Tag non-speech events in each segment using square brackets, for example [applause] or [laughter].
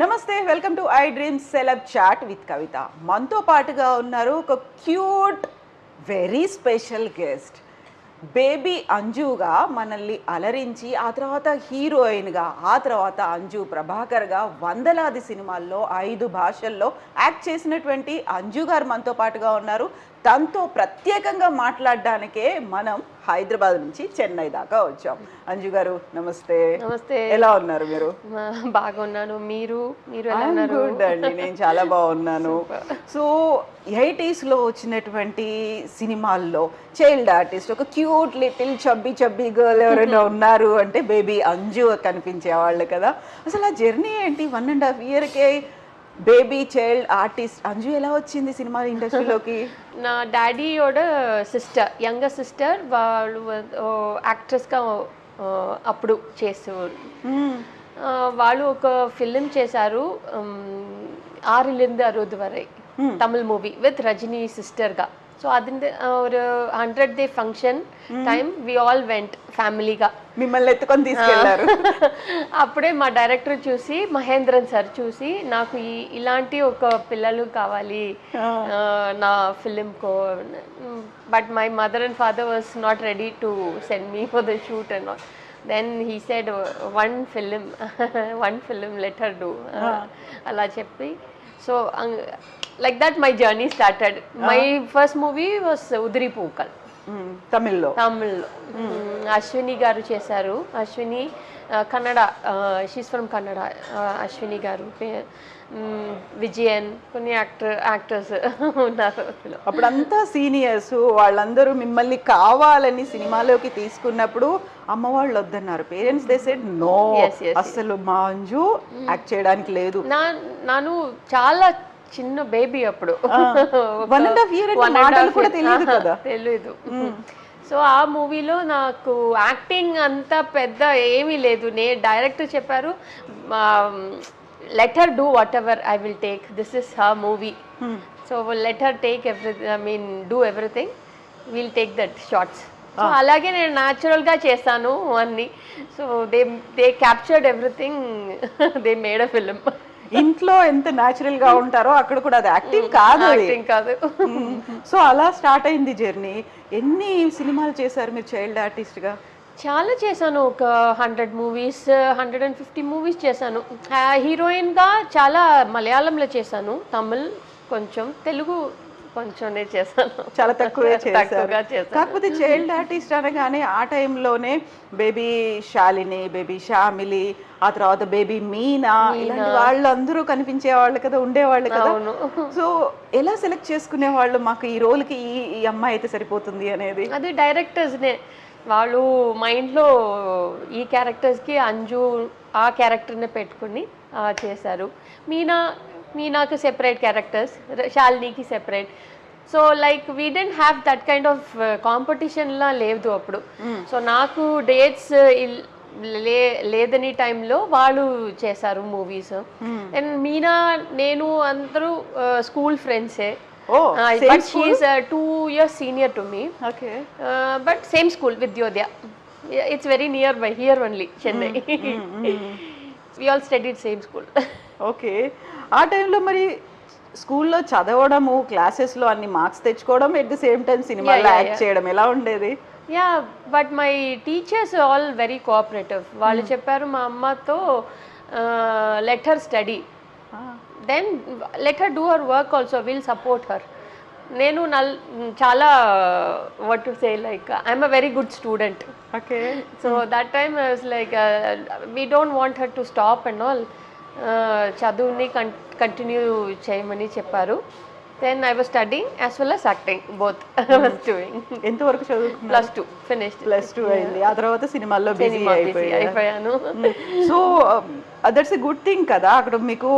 Namaste welcome to iDream celeb chat with Kavitha. మనతో పాటుగా ఉన్నారు ఒక cute very special guest. Baby అంజుగా మనల్ని అలరించి ఆ తర్వాత హీరోయిన్గా ఆ తర్వాత అంజు ప్రభాకర్గా వందలాది సినిమాల్లో ఐదు భాషల్లో యాక్ట్ చేసినటువంటి అంజు గారు మనతో పాటుగా ఉన్నారు. తనతో ప్రత్యేకంగా మాట్లాడడానికే మనం హైదరాబాద్ నుంచి చెన్నై దాకా వచ్చాం. అంజు గారు నమస్తే. నమస్తే. ఎలా ఉన్నారు మీరు? బాగున్నాను. మీరు? మీరు good అండి. నేను చాలా బాగున్నాను. [laughs] సో ఎయిటీస్లో వచ్చినటువంటి సినిమాల్లో చైల్డ్ ఆర్టిస్ట్ ఒక cute little chubby chubby girl ఎవరైనా [laughs] ఉన్నారు అంటే బేబీ అంజు కనిపించే వాళ్ళు కదా. అసలు ఆ జర్నీ ఏంటి? వన్ అండ్ హాఫ్ ఇయర్కే బేబీ చైల్డ్ ఆర్టిస్ట్. అంజు ఎలా వచ్చింది సినిమా ఇండస్ట్రీలోకి? [laughs] నా డాడీయోడ సిస్టర్ యంగ సిస్టర్ వాళ్ళు యాక్ట్రెస్గా అప్పుడు చేసేవారు వాళ్ళు ఒక ఫిలిం చేశారు ఆరిలింద రోజు వరై. తమిళ్ మూవీ విత్ రజనీ సిస్టర్గా. సో అది ஒரு hundred day function time we all went ఫ్యామిలీగా మిమ్మల్ని ఎత్తుకొని తీసుకెళ్ళారు. [laughs] అప్పుడే మా డైరెక్టర్ చూసి మహేంద్రన్ సార్ చూసి నాకు ఈ ఇలాంటి ఒక పిల్లలు కావాలి. నా ఫిలింకో but my mother and father was not ready to send me for the shoot and then he said one film one film later do అలా చెప్పి. So like that my journey started my first movie was Uthiri Pookkal. తమిళ్ళో తమిళ్ళో. అశ్విని గారు చేశారు. Ashwini Kannada she's from Kannada Ashwini garu. Vijayan కొన్ని actor actors [laughs] ఉన్నారు. అప్పుడంతా seniors వాళ్ళందరూ మిమ్మల్ని కావాలని సినిమాలోకి తీసుకున్నప్పుడు అమ్మ వాళ్ళు వద్దన్నారు. పేరెంట్స్ దే సెడ్ నో అసలు మా అంజు యాక్ట్ చేయడానికి లేదు. నా నాను చాలా చిన్న బేబీ అప్పుడు. కూడా తెలియదు కదా. తెలియదు సో ఆ మూవీలో నాకు యాక్టింగ్ అంత పెద్ద ఏమీ లేదు. నే డైరెక్టర్ చెప్పారు later do whatever I will take this is her movie so later take every I mean do everything will take that shots so అలాగే నేను న్యాచురల్గా చేస్తాను అన్ని. So they they captured everything they made a film ఇంట్లో ఎంత న్యాచురల్గా ఉంటారో అక్కడ కూడా అది యాక్టివ్ కాదు. యాక్టింగ్ కాదు. సో అలా స్టార్ట్ అయింది జర్నీ ఎన్ని సినిమాలు చేశారు మీరు చైల్డ్ ఆర్టిస్ట్గా? చాలా చేశాను. ఒక hundred movies hundred and fifty movies చేశాను. హీరోయిన్గా చాలా మలయాళంలో చేశాను. తమిళ్ కొంచెం తెలుగు కొంచెంనే చేశాను. చాలా తక్కువే చేశారు. కాకపోతే చైల్డ్ ఆర్టిస్ట్ అనగానే ఆ టైంలోనే బేబీ శాలిని బేబీ శామిలి ఆ తర్వాత బేబీ మీనా ఇలాంటి వాళ్ళందరూ కనిపించే వాళ్ళు కదా ఉండేవాళ్ళు కదా. సో ఎలా సెలెక్ట్ చేసుకునే వాళ్ళు మాకు ఈ రోల్కి ఈ ఈ అమ్మాయి అయితే సరిపోతుంది అనేది? అది డైరెక్టర్స్నే వాళ్ళు మైండ్లో ఈ క్యారెక్టర్స్కి అంజు ఆ క్యారెక్టర్ని పెట్టుకుని చేశారు. మీనా మీనాకి separate characters శాలినికి separate so like we didn't have that kind of కాంపిటీషన్లా లేదు అప్పుడు. సో నాకు డేట్స్ లే లేదని టైంలో వాళ్ళు చేశారు మూవీస్ అండ్ మీనా నేను అందరూ స్కూల్ ఫ్రెండ్సే ఓ but she's two years senior to me okay but same school Vidyodaya it's very nearby here only Chennai we all studied same school okay ఆ టైంలో మరి స్కూల్లో చదవడము క్లాసెస్లో అన్ని మార్క్స్ తెచ్చుకోవడం ఎట్ ది సేమ్ టైం సినిమాలో యాక్ట్ చేయడం ఎలా ఉండేది? Yeah but my teachers all very cooperative వాళ్ళు చెప్పారు మా అమ్మతో later study then later do her work also will support her నేను నల్ చాలా what to say like I'm a very good student okay so that time I like we don't want her to stop and all చదువుని కం continue చేయమని చెప్పారు. Then I was studying as well as acting both was doing ఎంతవరకు చదువుకున్నారు? Plus two finished plus two అయింది. ఆ తర్వాత సినిమాల్లో busy అయిపోయాను. So that's a good thing కదా. అక్కడ మీకు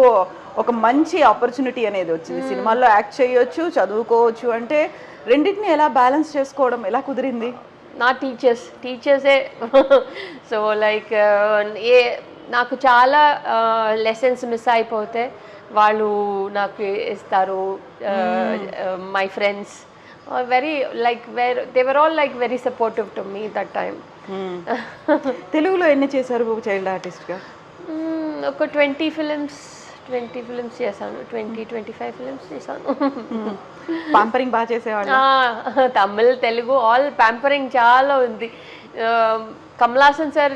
ఒక మంచి ఆపర్చునిటీ అనేది వచ్చింది. సినిమాల్లో యాక్ట్ చేయొచ్చు చదువుకోవచ్చు అంటే రెండింటిని ఎలా బ్యాలెన్స్ చేసుకోవడం ఎలా కుదిరింది? నా టీచర్స్ టీచర్సే సో లైక్ ఏ [laughs] నాకు చాలా లెసన్స్ మిస్ అయిపోతే వాళ్ళు నాకు ఇస్తారు my friends very like where they were all like very supportive to me that time తెలుగులో ఎన్ని చేశారు చైల్డ్ ఆర్టిస్ట్గా? ఒక ట్వంటీ ఫిలిమ్స్ ట్వంటీ ఫిల్మ్స్ చేశాను. ట్వంటీ ట్వంటీ ఫైవ్ ఫిల్మ్స్ చేశాను. పాంపరింగ్ బాగా చేసేవాళ్ళు. తమిళ్ తెలుగు ఆల్ ప్యాంపరింగ్ చాలా ఉంది. కమలాసన్ సార్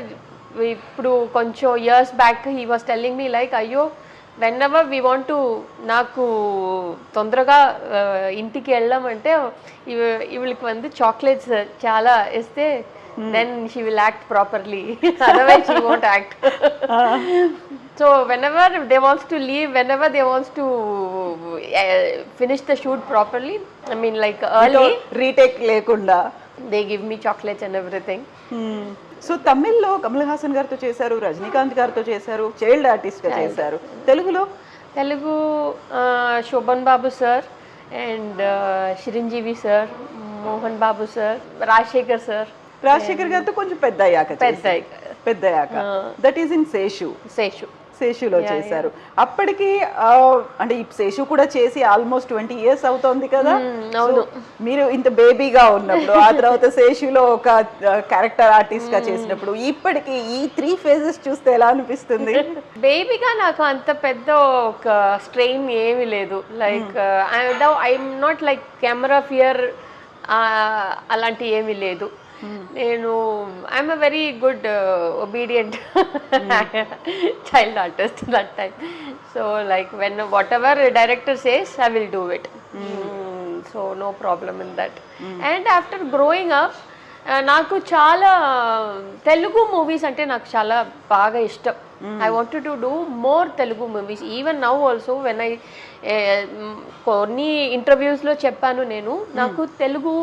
ఇప్పుడు కొంచెం years back he was telling me like అయ్యో whenever we want to నాకు తొందరగా ఇంటికి వెళ్ళామంటే ఇవ ఇవిళ్ళకి వంది చాక్లెట్స్ చాలా ఇస్తే then she will act properly otherwise she won't act so whenever they wants to leave whenever they wants to finish the shoot properly I mean like early retake లేకుండా. They give me chocolates and everything so తమిళ్ళో Kamal Haasan గారితో చేశారు రజనీకాంత్ గారితో చేశారు child ఆర్టిస్ట్గా చేశారు. తెలుగులో? Telugu Sobhan Babu sir and Chiranjeevi sir Mohan Babu sir Rajasekhar sir. Rajasekhar గారితో కొంచెం పెద్ద అయ్యాక పెద్ద పెద్ద అయ్యాక. That is in Seshu Seshu శేషులో చేశారు. అప్పటికి అంటే ఈ శేషు కూడా చేసి ఆల్మోస్ట్ ట్వంటీ ఇయర్స్ అవుతోంది కదా. అవును. So, మీరు ఇంత బేబీగా ఉన్నప్పుడు ఆ తర్వాత శేషులో ఒక క్యారెక్టర్ ఆర్టిస్ట్గా చేసినప్పుడు ఇప్పటికి ఈ త్రీ ఫేజెస్ చూస్తే ఎలా అనిపిస్తుంది? [laughs] బేబీగా నాకు అంత పెద్ద ఒక స్ట్రెయిన్ ఏమీ లేదు. Like I'm not like camera fear అలాంటి ఏమీ లేదు. నేను I'm a very good obedient child artist that time so like when whatever director says I will do it so no problem in that and after growing up నాకు చాలా Telugu movies అంటే నాకు చాలా బాగా ఇష్టం. I want to do more Telugu movies even now also when I కొన్ని ఇంటర్వ్యూస్లో చెప్పాను నేను నాకు తెలుగు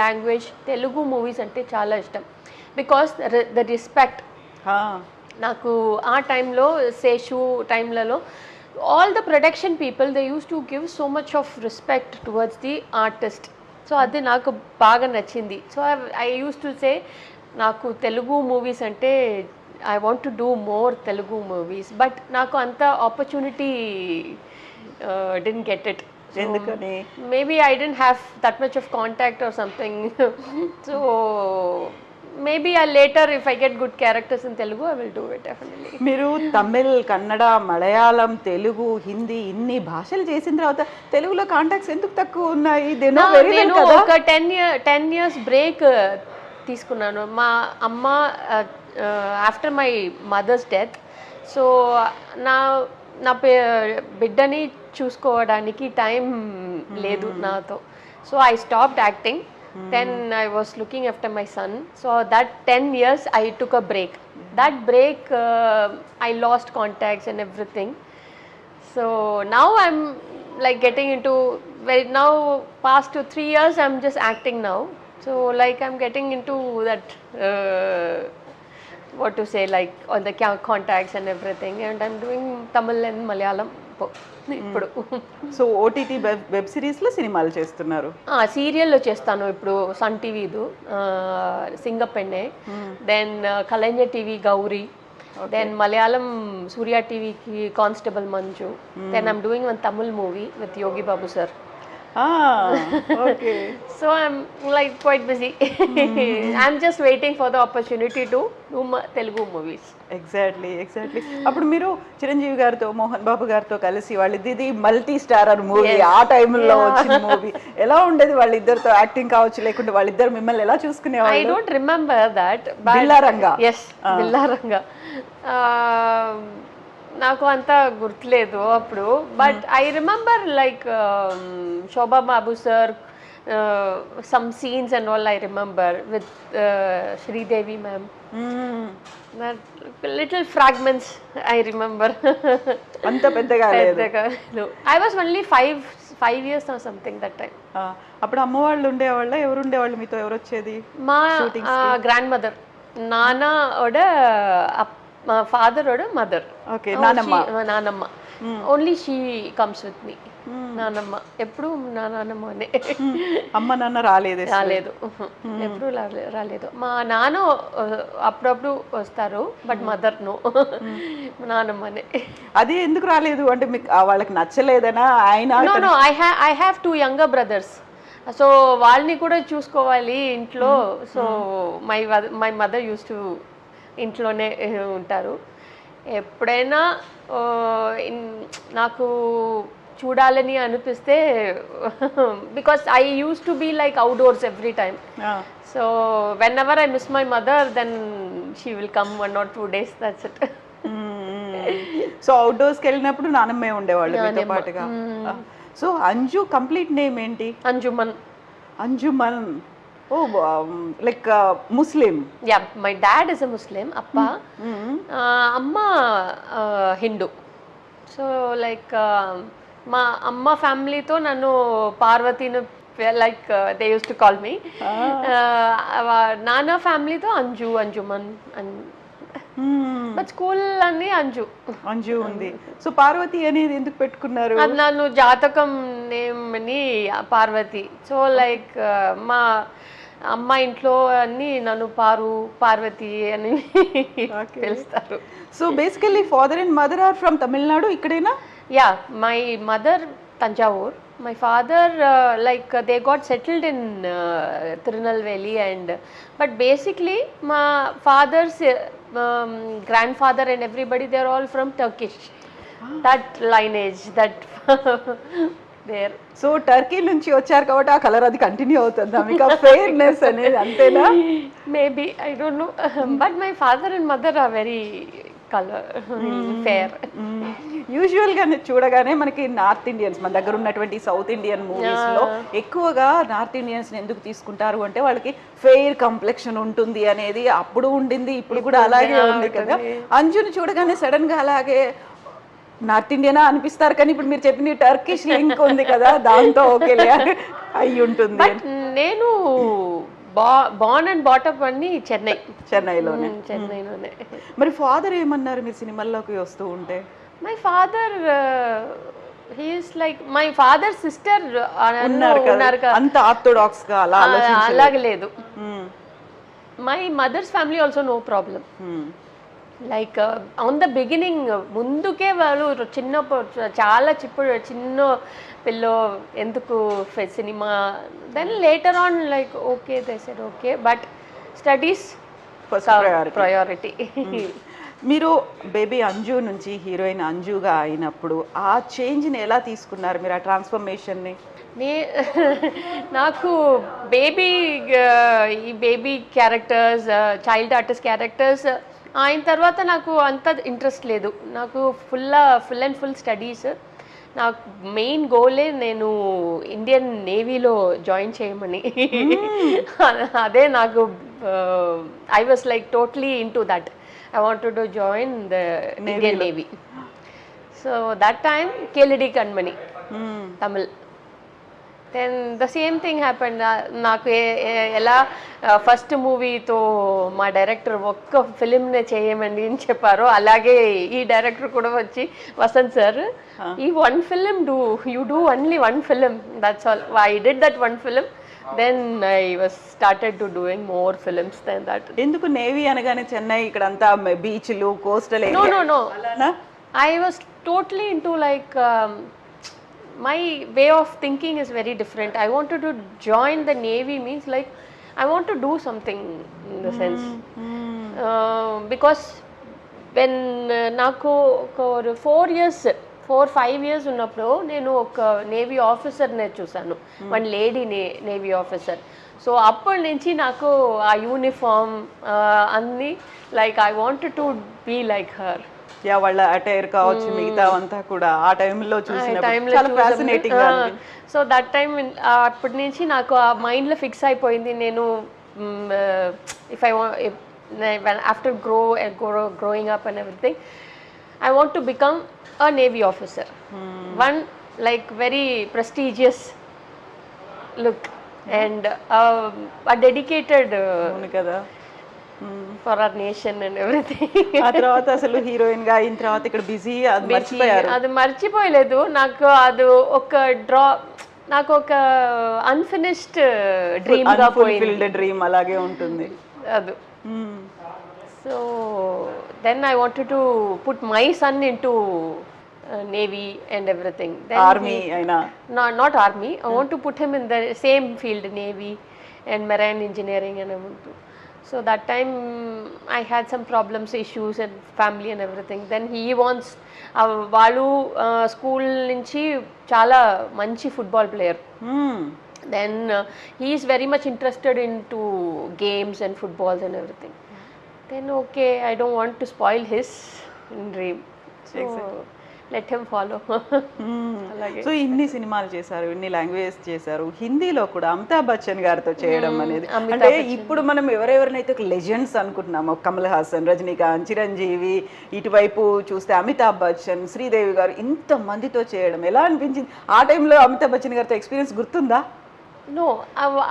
లాంగ్వేజ్ తెలుగు మూవీస్ అంటే చాలా ఇష్టం. బికాస్ ద రెస్పెక్ట్ నాకు ఆ టైంలో Seshu టైంలలో all the production people they used to give so much of respect towards the artist so అది నాకు బాగా నచ్చింది. So I used to say నాకు తెలుగు మూవీస్ అంటే I want to do more Telugu movies but నాకు అంత ఆపర్చునిటీ డెంట్ గెట్ ఇట్ ఎందుకని? maybe I didn't have that much of contact or something. [laughs] so maybe I later, if I get good characters in Telugu, I will do it definitely. మీరు తమిళ్ కన్నడ మలయాళం తెలుగు హిందీ ఇన్ని భాషలు చేసిన తర్వాత తెలుగులో contacts ఎందుకు తక్కువ ఉన్నాయి? వెల్ నేను ఒక ten year ten years break తీసుకున్నాను. మా అమ్మ after my mother's death so నా నా పే బిడ్డని చూసుకోవడానికి టైం లేదు నాతో. So I stopped acting then I was looking after my son so that ten years I took a break that break I lost contacts and everything so now i'm like getting into well now past two three years i'm just acting now. So like i'm getting into that uh, what to say like all the contacts and everything and i'm doing tamil and malayalam po- ఇప్పుడు. So OTT web సిరీస్లో సినిమాలు చేస్తున్నారు? సీరియల్లో చేస్తాను. ఇప్పుడు Sun టీవీదు Singappenne then Kalaignar TV Gowri then Malayalam Surya టీవీకి constable Manju then I'm doing one Tamil movie with Yogi Babu sir so I'm like quite busy I'm just waiting for the opportunity to do Telugu movies exactly exactly అప్పుడు మీరు చిరంజీవి గారితో మోహన్ బాబు గారితో కలిసి వాళ్ళది ఇది multi starrer movie ఆ టైంలో వచ్చిన మూవీ ఎలా ఉండేది వాళ్ళిద్దరితో? యాక్టింగ్ కావచ్చు లేకుంటే వాళ్ళిద్దరు మిమ్మల్ని ఎలా ఐ చూసుకునేవాళ్ళు don't remember that Billa Ranga. Yes Billa Ranga. నాకు అంత గుర్తులేదు అప్పుడు. But I remember like Sobha Babu sir some scenes and all I remember with Sridevi ma'am little fragments I remember అంత పెద్దగా లేదు. I was only five five years or something that time అప్పుడు అమ్మ వాళ్ళు ఉండేవాళ్ళ? ఎవరు ఉండేవాళ్ళు మీతో? ఎవరు వచ్చేది? మా గ్రాండ్ మదర్ నాన్నోட అప్ మా ఫాదరోட మదర్. ఓకే నానమ్మ. నానమ్మ. Only she comes with me నానమ్మ. ఎప్పుడు నా నానమ్మనే అమ్మ నాన్న రాలేదే రాలేదు. ఎప్పుడు రాలేదు. మా నాన్న అప్పుడప్పుడు వస్తారు బట్ మదర్ నో. నానమ్మనే అది ఎందుకు రాలేదు? అంటే మీకు వాళ్ళకి నచ్చలేదనా? ఆయన no no I have I have two younger brothers so వాళ్ళని కూడా చూసుకోవాలి ఇంట్లో. So my my mother used to ఇంట్లోనే ఉంటారు. ఎప్పుడైనా నాకు చూడాలని అనిపిస్తే because I used to be like outdoors every time so whenever I miss my mother then she will come one or two days that's it so అవుట్డోర్స్కి వెళ్ళినప్పుడు నానమ్మే ఉండేవాళ్ళు మీతో పాటుగా. సో అంజు కంప్లీట్ నేమ్ ఏంటి? Anjuman. Anjuman. Oh like Muslim yeah my dad is a Muslim అప్ప అమ్మ Hindu so like మా అమ్మ ఫ్యామిలీతో నన్ను పార్వతిని like they used to call me నాన్న ఫ్యామిలీతో అంజు అంజుమన్ బట్ స్కూల్ అన్ని అంజు. అంజు ఉంది. సో పార్వతి అనేది ఎందుకు పెట్టుకున్నారు? నన్ను జాతకం నేమ్ అని పార్వతి. సో లైక్ మా అమ్మ ఇంట్లో అన్ని నన్ను పారు పార్వతి అని పిలుస్తారు. So basically father and mother are from Tamil Nadu ఇక్కడేనా? Yeah my mother Thanjavur my father like they got settled in Tirunelveli and but basically మా father's grandfather and everybody they are all from Turkish that lineage that there so Turkey నుంచి వచ్చారు కాబట్టి ఆ colour అది continue అవుతుందా. మీకు ఆ fairness అనేది అంతేనా? Maybe I don't know but my father and mother are very colour fair యూజువల్గా చూడగానే మనకి నార్త్ ఇండియన్స్ మన దగ్గర ఉన్నటువంటి సౌత్ ఇండియన్ మూవీస్లో ఎక్కువగా నార్త్ ఇండియన్స్ ఎందుకు తీసుకుంటారు అంటే వాళ్ళకి ఫెయిర్ కంప్లెక్షన్ ఉంటుంది అనేది అప్పుడు ఉండింది ఇప్పుడు కూడా అలాగే ఉంది కదా. అంజుని చూడగానే సడన్గా అలాగే నార్త్ ఇండియనా అనిపిస్తారు కానీ ఇప్పుడు మీరు చెప్పిన టర్కిష్ లింక్ ఉంది కదా దాంతో ఓకేలే అయి ఉంటుంది నేను బాన్ అండ్ బాటప్ అన్ని చెన్నై. చెన్నైలోనే. చెన్నైలోనే. మరి ఫాదర్ ఏమన్నారు మీరు సినిమాల్లోకి వస్తూ ఉంటే? My father he's like my father sister ఉన్నారు అంత ఆర్థోడాక్స్గా అలా అలాగే లేదు. My mother's family also no problem. Like on the beginning ముందుకే వాళ్ళు చిన్న చాలా చిప్పుడు చిన్న పిల్ల ఎందుకు cinema then later on like okay they said okay but studies. Priority మీరు బేబీ అంజు నుంచి హీరోయిన్ అంజుగా అయినప్పుడు ఆ చేంజ్ని ఎలా తీసుకున్నారు మీరు ఆ ట్రాన్స్ఫర్మేషన్ని? నే [laughs] నాకు బేబీ ఈ baby characters child artist characters ఆయన తర్వాత నాకు అంత ఇంట్రెస్ట్ లేదు. నాకు full full and full studies నాకు మెయిన్ గోలే నేను ఇండియన్ నేవీలో జాయిన్ చేయమని. [laughs] అదే నాకు I was like totally into that I want to join the Indian navy so that time Keladi Kanmani Tamil then the same thing happened నాకు ఎలా first మూవీతో మా డైరెక్టర్ ఒక్క ఫిలింనే చేయమండి అని చెప్పారో అలాగే ఈ డైరెక్టర్ కూడా వచ్చి వసంత్ సార్ ఈ one film do you do only one film that's all I did that one film then I was started to doing more films then that ఎందుకు నేవీ అనగానే చెన్నై ఇక్కడంతా బీచ్లు coastal no no no was totally into like um, my way of thinking is very different. I wanted to join the navy means like I want to do something in the sense uh, because when uh, నాకు ఒక four years four five years ఉన్నప్పుడు నేను ఒక navy ఆఫీసర్నే చూశాను one lady నే navy officer so అప్పటి నుంచి నాకు ఆ యూనిఫామ్ అన్నీ like I want to be like her yeah వాళ్ళ అటైర్ కావచ్చు మిగతా అంతా కూడా ఆ టైంలో చూసినప్పుడు. టైంలో చాలా ఫ్యాసినేటింగ్ సో దట్ టైం అప్పటి నుంచి నాకు ఆ మైండ్లో ఫిక్స్ అయిపోయింది. నేను if I after grow grow growing up and everything I want to become a navy officer one like very prestigious look and dedicated కదా. For our nation and everything ఆ తర్వాత అసలు హీరోయిన్గా అయిన తర్వాత ఇక్కడ బిజీ అది మర్చిపోయారు. అది మర్చిపోయలేదు నాకు అది ఒక డ్రా నాకు ఒక అన్ఫినిష్డ్ డ్రీమ్గా పోయింది. డ్రీమ్ అలాగే ఉంటుంది. అది. So then I wanted to put my son into navy and everything army అయినా? Not army I want to put him in the same field navy and marine engineering and So that time I had some problems, issues, and family and everything. Then he wants, uh, వాళ్ళు school నుంచి చాలా మంచి football player hmm. then uh, he is very much interested into games and footballs and everything then okay i don't want to spoil his let him follow. అలాగే. So ఇన్ని సినిమాలు చేశారు ఇన్ని languages చేశారు. హిందీలో కూడా అమితాబ్ బచ్చన్ గారితో చేయడం అనేది. అంటే ఇప్పుడు మనం ఎవరెవరినైతే లెజెండ్స్ అనుకుంటున్నామో కమల్ హాసన్ రజనీకాంత్ చిరంజీవి ఇటువైపు చూస్తే అమితాబ్ బచ్చన్ శ్రీదేవి గారు ఇంత మందితో చేయడం ఎలా అనిపించింది? ఆ టైంలో అమితాబ్ బచ్చన్ గారితో ఎక్స్పీరియన్స్ గుర్తుందా?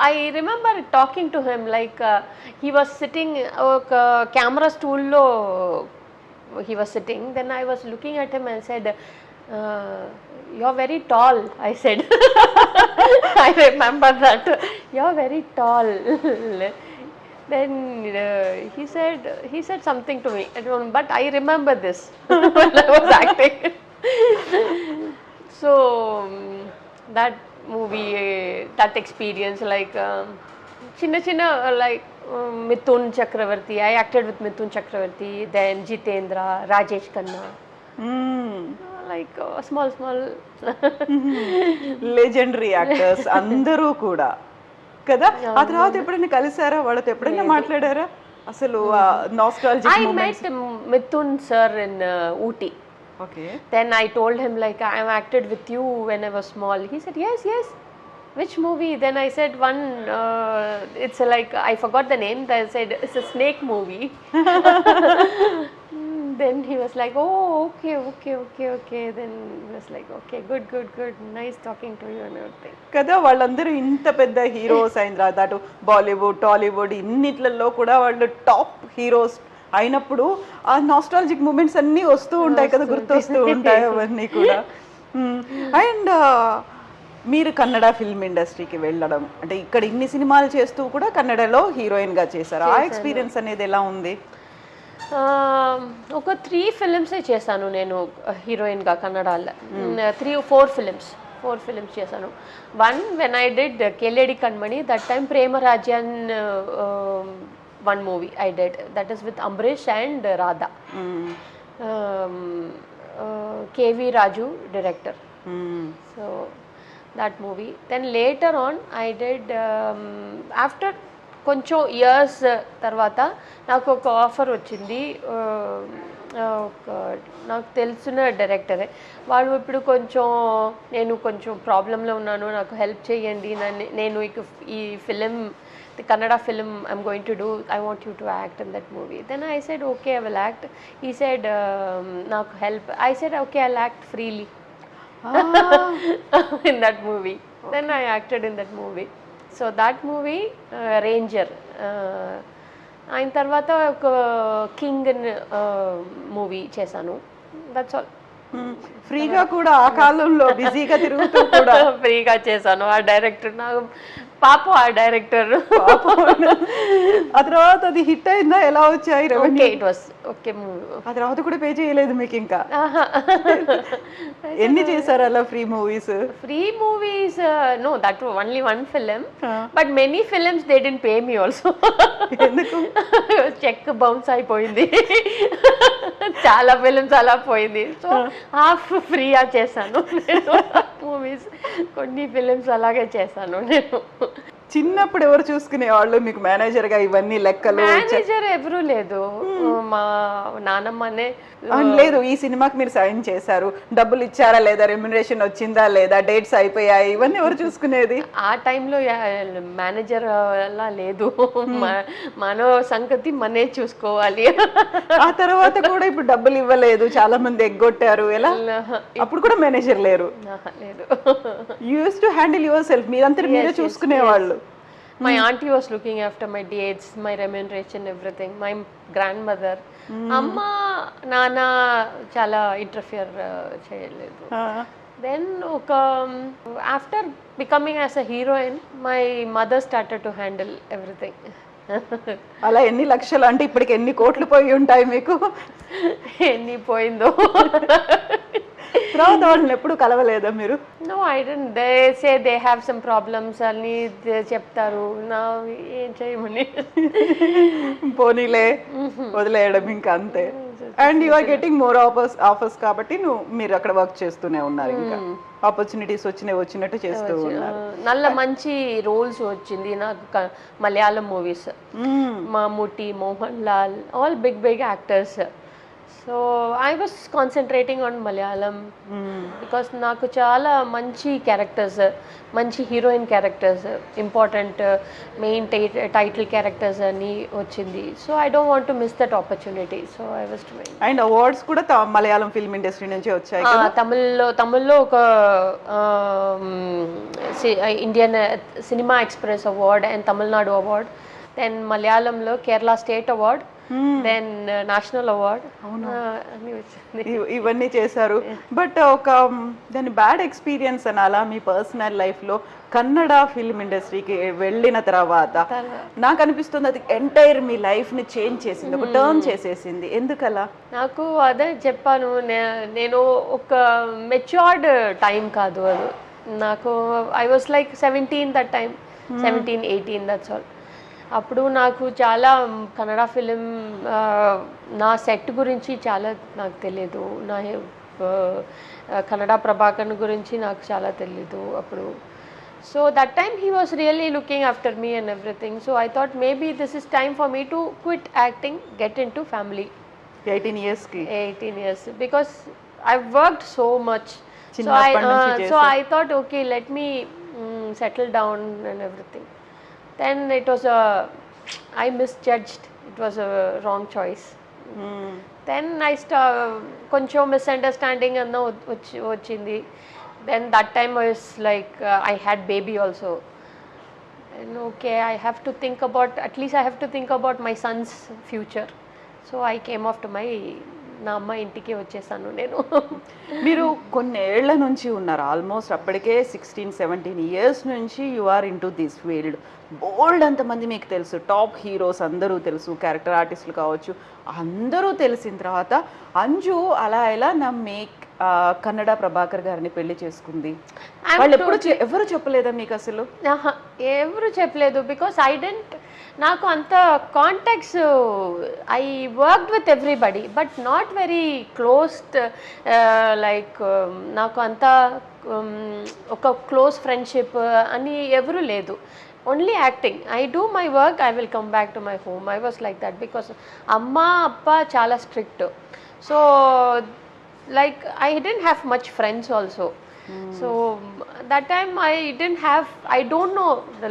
I remember talking to him like uh, he was sitting ఒక camera stool లో he was sitting then i was looking at him and said uh, you're very tall i said. [laughs] I remember that. You're very tall. [laughs] Then uh, he said he said something to me. But i remember this. [laughs] When i was acting. So um, that movie uh, that experience like um, chinna chinna uh, like Mithun Chakraborty I acted with Mithun Chakraborty then Jeetendra Rajesh Khanna like small small legendary actors అందరూ కూడా. కదా? ఆ తర్వాత ఎప్పుడైనా కలిసారా? వాళ్ళతో ఎప్పుడైనా మాట్లాడారా? అసలు Mithun sir in Ooty okay then I told him like I acted with you when I was small he said yes yes which movie then i said one uh, it's like i forgot the name i said it's a snake movie Mm, then he was like oh okay okay okay okay then he was like okay good good good nice talking to you and everything కదా వాళ్ళందరూ ఇంత పెద్ద heroes అయిన తర్వాత అటు బాలీవుడ్ టాలీవుడ్ ఇన్నిట్లలో కూడా వాళ్ళు top heroes అయినప్పుడు ఆ నాస్టాలజిక్ మూమెంట్స్ అన్నీ వస్తూ ఉంటాయి కదా గుర్తొస్తూ ఉంటాయి అవన్నీ కూడా అండ్ మీరు కన్నడ ఫిల్మ్ ఇండస్ట్రీకి వెళ్ళడం అంటే ఇక్కడ ఇన్ని సినిమాలు చేస్తూ కూడా కన్నడలో హీరోయిన్గా చేశారు. ఆ ఎక్స్పీరియన్స్ అనేది ఎలా ఉంది? ఒక త్రీ ఫిలిమ్సే చేశాను నేను హీరోయిన్గా కన్నడలో. Three four films four films చేశాను. One when I did Keladi Kanmani that time ప్రేమరాజ్యన్ one movie I did that is with Ambareesh and Radha KV Raju director hmm. That movie then later on I did after కొంచెం years తర్వాత నాకు ఒక offer వచ్చింది ఒక నాకు తెలిసిన డైరెక్టరే వాళ్ళు ఇప్పుడు కొంచెం నేను కొంచెం ప్రాబ్లంలో ఉన్నాను నాకు హెల్ప్ చేయండి నేను ఇక ఈ film Kannada film I'm going to do I want you to act in that movie then I said okay I will act ఈ సైడ్ నాకు help I said okay I act freely [laughs] in that movie. Then I acted in that movie. So that movie, uh, Ranger. Uh, ఆయన తర్వాత ఒక king movie చేశాను that's all. ఫ్రీగా కూడా ఆ కాలంలో బిజీగా తిరుగుతూ కూడా [laughs] ఫ్రీగా చేశాను ఆ డైరెక్టర్ నాకు పాపం ఆ డైరెక్టర్. పాపం. ఆ తర్వాత అది హిట్ అయిందా? ఎలా వచ్చాయి రెవెన్యూ ఇట్ వాస్ ఓకే ఆ తర్వాత కూడా పే చేయలేదు మీకు ఇంకా? ఎన్ని చేశారు అలా free movies free movies no that only one film but many films they didn't pay me also ఎందుకు? చెక్ బౌన్స్ అయిపోయింది. చాలా ఫిలిమ్స్ అలా పోయింది. సో హాఫ్ ఫ్రీగా చేశాను మూవీస్ [laughs] కొన్ని ఫిలిమ్స్ అలాగే చేశాను నేను. చిన్నప్పుడు ఎవరు చూసుకునే వాళ్ళు మీకు మేనేజర్గా ఇవన్నీ లెక్కలు మేనేజర్ ఎవరూ లేదు. మా నానమ్మనే లేదు ఈ సినిమాకి మీరు సైన్ చేశారు. డబ్బులు ఇచ్చారా లేదా? రెమ్యునరేషన్ వచ్చిందా లేదా? డేట్స్ అయిపోయాయి. ఇవన్నీ ఎవరు చూసుకునేది? [laughs] ఆ టైంలో మేనేజర్ అలా లేదు. మన సంగతి మనే చూసుకోవాలి. ఆ తర్వాత కూడా ఇప్పుడు డబ్బులు ఇవ్వలేదు. చాలా మంది ఎగ్గొట్టారు. ఎలా? అప్పుడు కూడా మేనేజర్ లేరు. లేదు. Use to handle yourself మీరంతా మీరే చూసుకునే వాళ్ళు my aunty was looking after my dates my remuneration everything my grandmother అమ్మ నాన్న చాలా ఇంటర్ఫియర్ చేయలేదు. దెన్ ఒక after becoming as a heroine my mother started to handle everything అలా ఎన్ని లక్షలు అంటే ఇప్పటికి ఎన్ని కోట్లు పోయి ఉంటాయి మీకు? ఎన్ని పోయిందో. తర్వాత వాళ్ళని ఎప్పుడు కలవలేదా మీరు? No I didn't they say they have some problems అని చెప్తారు. నా ఏం చేయమని. పోనీలే వదిలేయడం ఇంకా అంతే. And you are getting more offers offers కాబట్టి నువ్వు మీరు అక్కడ వర్క్ చేస్తూనే ఉన్నారు ఇంకా. ఆపర్చునిటీస్ వచ్చినాయి వచ్చినట్టు చేస్తూ ఉన్నారు. నల్ల మంచి రోల్స్ వచ్చింది. నాకు Malayalam movies hmm. Mammootty Mohan Lal all big big actors so I was concentrating on Malayalam. Because నాకు చాలా మంచి క్యారెక్టర్స్ మంచి heroine characters important main title characters అని వచ్చింది. So I don't want to miss that opportunity so I was and awards కూడా Malayalam film industry నుంచి వచ్చాయి తమిళ్ళో తమిళ్ళో ఒక Indian cinema express award and Tamil Nadu award then మలయాళంలో Kerala state award then national award అన్ని వచ్చింది. ఇవ్- ఇవన్నీ చేశారు. బట్ ఒక మ్, దాని బ్యాడ్ ఎక్స్పీరియన్స్ అనాలా మీ పర్సనల్ లైఫ్లో కన్నడ ఫిల్మ్ ఇండస్ట్రీకి వెళ్ళిన తర్వాత? నాకు అనిపిస్తుంది అది ఎంటైర్ మీ లైఫ్ని చేంజ్ చేసింది ఒక టర్న్ చేసేసింది. ఎందుకలా? నాకు అదే చెప్పాను నేను ఒక మెచ్యూర్డ్ టైం కాదు అది. నాకు I was like seventeen that time seventeen eighteen that's all అప్పుడు నాకు చాలా కన్నడ ఫిలిం నా సెట్ గురించి చాలా నాకు తెలియదు నా కన్నడ ప్రభాకర్ గురించి నాకు చాలా తెలీదు అప్పుడు. So that time he was really looking after me and everything so I thought maybe this is time for me to quit acting get into family eighteen ఇయర్స్కి 18 years. Because I've worked so much. So I, చిన్నప్పటి నుంచి uh, so I thought, okay, let me then it was a I misjudged it was a wrong choice. Mm. Then I start koncho misunderstanding and no ochindi. Then that time I was like uh, I had baby also. And okay, I have to think about at least I have to think about my son's future. So I came off to my నా అమ్మ ఇంటికి వచ్చేసాను నేను. మీరు కొన్నేళ్ళ నుంచి ఉన్నారు. Almost అప్పటికే sixteen seventeen years నుంచి you are into this field bold అంతమంది మీకు తెలుసు. టాప్ హీరోస్ అందరూ తెలుసు. క్యారెక్టర్ ఆర్టిస్టులు కావచ్చు. అందరూ తెలిసిన తర్వాత అంజు అలా ఎలా నమ్మి ఆ, కన్నడ ప్రభాకర్ గారిని పెళ్ళి చేసుకుంది? వాళ్ళు ఎప్పుడు ఎవరు చెప్పలేదా మీకు అసలు? ఎవరు చెప్పలేదు. బికాస్ ఐ డెంట్ నాకు అంత contacts I worked with everybody but not very closed like నాకు అంత um, ఒక క్లోజ్ ఫ్రెండ్షిప్ అని ఎవరు లేదు. Only acting I do my work I will come back to my home I was like that because అమ్మ అప్ప చాలా strict so like I didn't have much friends also. So that time I didn't have I don't know the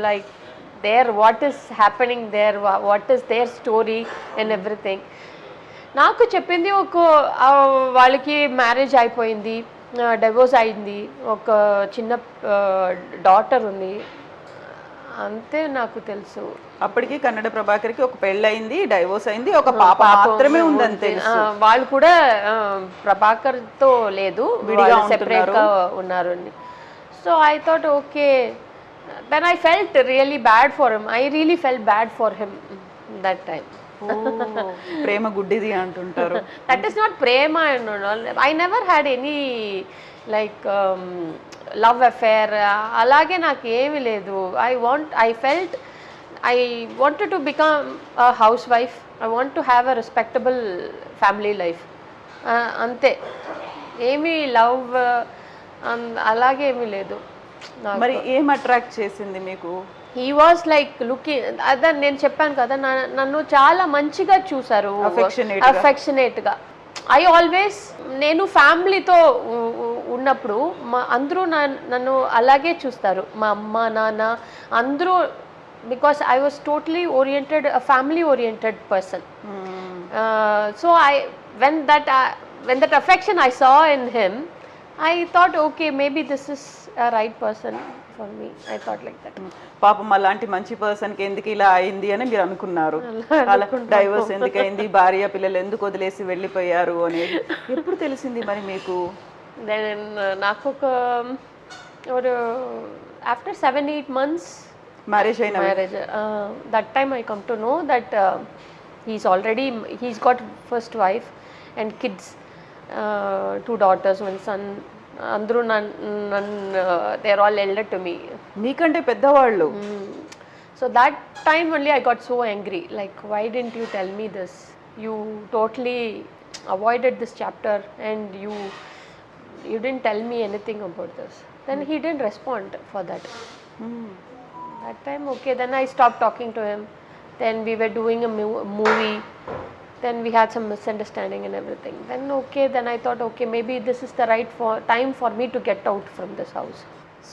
what is happening there wha- what is their story and everything. నాకు చెప్పింది ఒక వాళ్ళకి marriage అయిపోయింది divorce అయింది ఒక చిన్న daughter ఉంది. అంతే నాకు తెలుసు. అప్పటికి కన్నడ ప్రభాకర్కి ఒక పెళ్ళయింది డైవోర్స్ అయింది ఒక పాప మాత్రమే ఉందని తెలుసు. ఆ, వాళ్ళు కూడా ఆ, ప్రభాకర్తో లేదు. విడిగా సెపరేట్గా ఉన్నారు so I thought okay then I felt really bad for him I really fell bad for him that time ప్రేమ గుడ్డిది అంటుంటారు. That is not Prema I never had any like love affair అలాగే నాకు ఏమీ లేదు. I want I felt I wanted to become a housewife I want to have a respectable family life అంతే. ఏమీ love అలాగే ఏమీ లేదు. మరి ఏం అట్రాక్ట్ చేసింది మీకు? హీ వాజ్ లైక్ లుకింగ్ అదే నేను చెప్పాను కదా నన్ను చాలా మంచిగా చూసారు. అఫెక్షనేట్గా. ఐ ఆల్వేస్ నేను ఫ్యామిలీతో ఉన్నప్పుడు మా అందరూ నన్ను అలాగే చూస్తారు. మా అమ్మ నాన్న అందరూ because I was totally oriented family oriented person so I when that when that affection I saw in him I thought okay maybe this is right person for me I thought like that పాపం అలాంటి మంచి పర్సన్కి ఎందుకు ఇలా అయింది అని మీరు అనుకున్నారు? అలా డైవర్స్ ఎందుకు అయింది? భార్య పిల్లలు ఎందుకు వదిలేసి వెళ్ళిపోయారు అనేది ఎప్పుడు తెలిసింది మరి మీకు? దెన్ నాకు ఒక ఒక after seven eight months marriage అయిన? Marriage that time I come to know that he's already he's got first wife and kids two daughters one son అందరూ నన్ను నన్ను they are all elder to me మీకంటే పెద్దవాళ్ళు so that time only I got so angry like why didn't you tell me this you totally avoided this chapter and you you didn't tell me anything about this then he didn't respond for that Hmm. that. time okay then i stopped talking to him. Then we were doing a mo- movie. Then we had some misunderstanding and everything. Then okay then i thought okay maybe this is the right for time for me to get out from this house.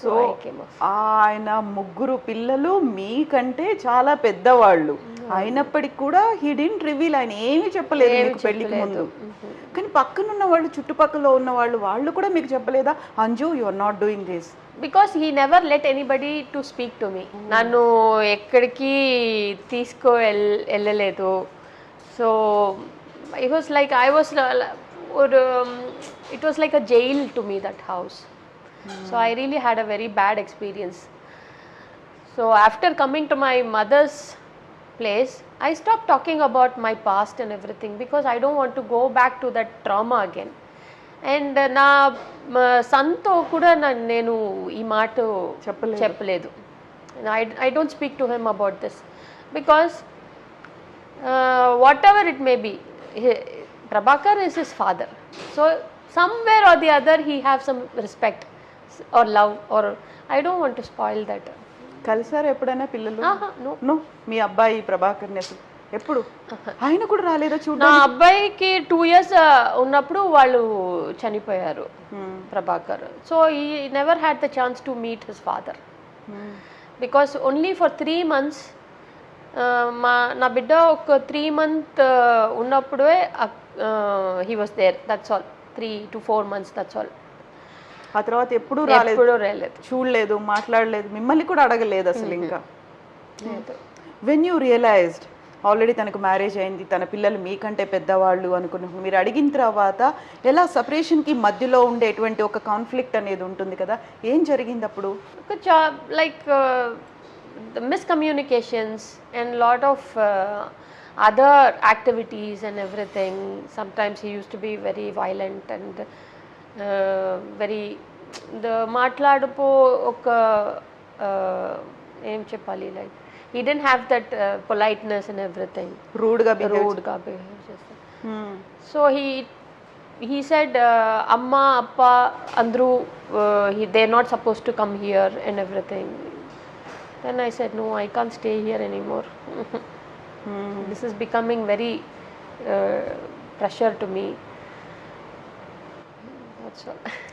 Off. ఆయన ముగ్గురు పిల్లలు మీకంటే చాలా పెద్దవాళ్ళు. అయినప్పటికీ కూడా he didn't reveal ఆయన ఏమీ చెప్పలేదు మీకు పెళ్ళికి ముందు. Mhm. కానీ పక్కనున్న వాళ్ళు చుట్టుపక్కల ఉన్న వాళ్ళు వాళ్ళు కూడా మీకు చెప్పలేదా? Anju you are not doing this because he never let anybody to speak to me నన్ను ఎక్కడికి తీసుకో వెల్- వెళ్ళలేదు so it was like I was it was like a jail to me that house so I really had a very bad experience so after coming to my mother's place i stopped talking about my past and everything because i don't want to go back to that trauma again and నా సన్తో కూడా నా- నేను ఈ మాట చెప్పలేదు. చెప్పలేదు I I don't speak to him about this because whatever it may be Prabhakar is his father so somewhere or the other he have some respect or love or I don't want to spoil that కలిసారు ఎప్పుడైనా పిల్లలు? No no మీ అబ్బాయి ప్రభాకర్ని అసలు ఎప్పుడు? ఆయన కూడా రాలేదా నా చూడండి అబ్బాయికి టూ ఇయర్స్ ఉన్నప్పుడు వాళ్ళు చనిపోయారు Prabhakar. So he never had the chance to meet his father because only for three months మా నా బిడ్డ ఒక త్రీ మంత్ ఉన్నప్పుడే he was there that's all three to four months that's all ఆ తర్వాత ఎప్పుడు రాలేదు. రాలేదు. చూడలేదు మాట్లాడలేదు మిమ్మల్ని కూడా అడగలేదు అసలు ఇంకా. వెన్ యూ రియలైజ్డ్ ఆల్రెడీ తనకు మ్యారేజ్ అయింది తన పిల్లలు మీకంటే పెద్దవాళ్ళు అనుకున్నప్పుడు మీరు అడిగిన తర్వాత ఎలా సపరేషన్కి మధ్యలో ఉండేటువంటి ఒక కాన్ఫ్లిక్ట్ అనేది ఉంటుంది కదా ఏం జరిగింది అప్పుడు? uh, the miscommunications and lot of uh, other activities and everything sometimes he used to be very violent and uh, very the మాట్లాడుపో ఒక uh, ఏం చెప్పాలి like he didn't have that uh, politeness and everything రూడ్గా behave rudeగా behave చేస్తాడు so he he said uh, amma appa andru uh, he, they're not supposed to come here and everything then i said no i can't stay here anymore. [laughs] This is becoming very uh, pressure to me. That's all [laughs]